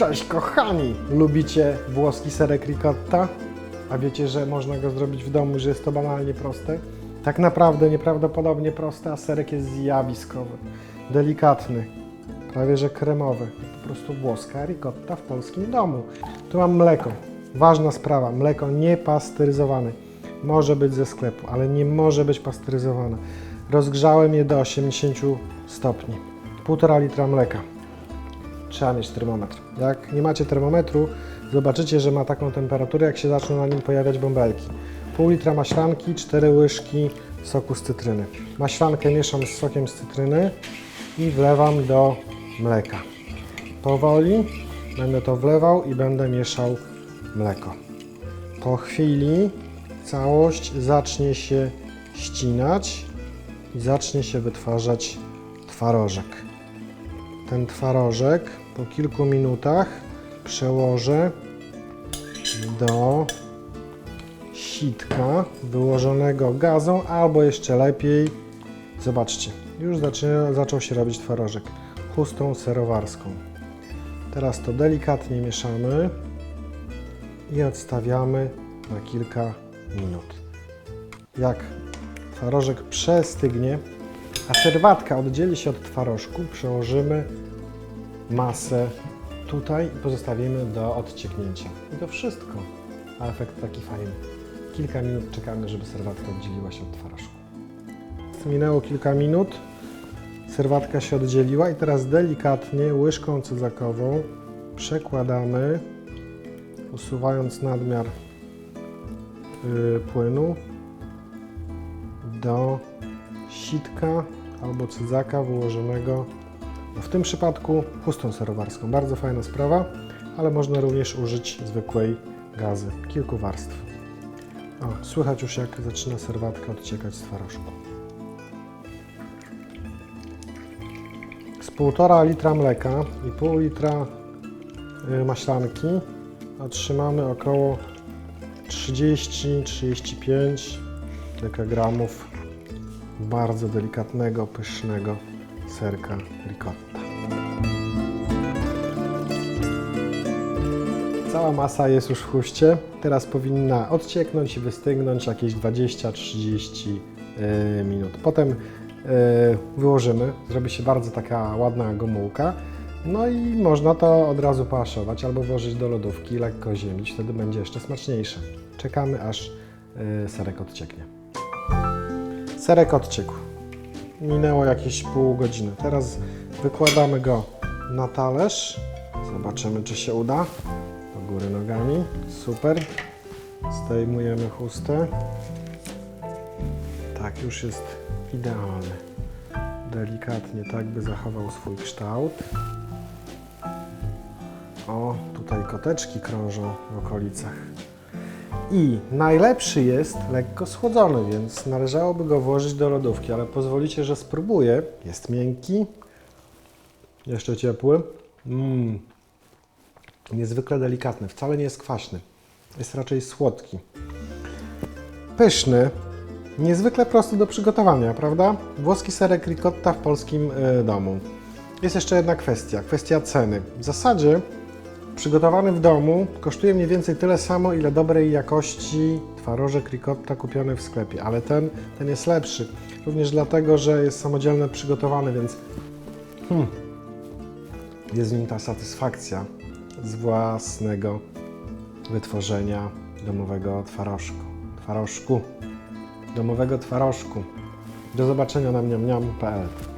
Cześć kochani! Lubicie włoski serek ricotta? A wiecie, że można go zrobić w domu, że jest to banalnie proste? Tak naprawdę nieprawdopodobnie proste, a serek jest zjawiskowy, delikatny, prawie że kremowy. Po prostu włoska ricotta w polskim domu. Tu mam mleko. Ważna sprawa, mleko niepasteryzowane. Może być ze sklepu, ale nie może być pasteryzowane. Rozgrzałem je do 80 stopni. 1,5 litra mleka trzeba mieć termometr. Jak nie macie termometru, zobaczycie, że ma taką temperaturę, jak się zaczną na nim pojawiać bąbelki. Pół litra maślanki, 4 łyżki soku z cytryny. Maślankę mieszam z sokiem z cytryny i wlewam do mleka. Powoli będę to wlewał i będę mieszał mleko. Po chwili całość zacznie się ścinać i zacznie się wytwarzać twarożek ten twarożek po kilku minutach przełożę do sitka wyłożonego gazą, albo jeszcze lepiej, zobaczcie, już zaczyna, zaczął się robić twarożek chustą serowarską. Teraz to delikatnie mieszamy i odstawiamy na kilka minut. Jak twarożek przestygnie, a serwatka oddzieli się od twarożku, przełożymy masę tutaj i pozostawimy do odcieknięcia. I to wszystko. A efekt taki fajny. Kilka minut czekamy, żeby serwatka oddzieliła się od twarożku. Minęło kilka minut, serwatka się oddzieliła i teraz delikatnie łyżką cyzakową przekładamy, usuwając nadmiar yy, płynu do sitka albo cyzaka wyłożonego w tym przypadku chustą serowarską. Bardzo fajna sprawa, ale można również użyć zwykłej gazy, kilku warstw. O, słychać już jak zaczyna serwatka odciekać z twarożku. Z 1,5 litra mleka i pół litra y, maślanki otrzymamy około 30-35 dekagramów bardzo delikatnego, pysznego serka ricotta. Cała masa jest już w huście. Teraz powinna odcieknąć i wystygnąć jakieś 20-30 yy, minut. Potem yy, wyłożymy, zrobi się bardzo taka ładna gomułka. No i można to od razu paszować albo włożyć do lodówki, lekko ziemić, wtedy będzie jeszcze smaczniejsze. Czekamy aż yy, serek odcieknie. Serek odciekł. Minęło jakieś pół godziny. Teraz wykładamy go na talerz. Zobaczymy, czy się uda. Do góry nogami. Super. Zdejmujemy chustę. Tak, już jest idealny. Delikatnie, tak by zachował swój kształt. O, tutaj koteczki krążą w okolicach. I najlepszy jest lekko schłodzony, więc należałoby go włożyć do lodówki, ale pozwolicie, że spróbuję. Jest miękki, jeszcze ciepły. Mmm. Niezwykle delikatny, wcale nie jest kwaśny. Jest raczej słodki. Pyszny, niezwykle prosty do przygotowania, prawda? Włoski serek ricotta w polskim y, domu. Jest jeszcze jedna kwestia, kwestia ceny. W zasadzie Przygotowany w domu kosztuje mniej więcej tyle samo, ile dobrej jakości twarożek ricotta kupiony w sklepie, ale ten, ten jest lepszy. Również dlatego, że jest samodzielnie przygotowany, więc hmm, jest w nim ta satysfakcja z własnego wytworzenia domowego twarożku. Twarożku. Domowego twarożku. Do zobaczenia na mniamniam.pl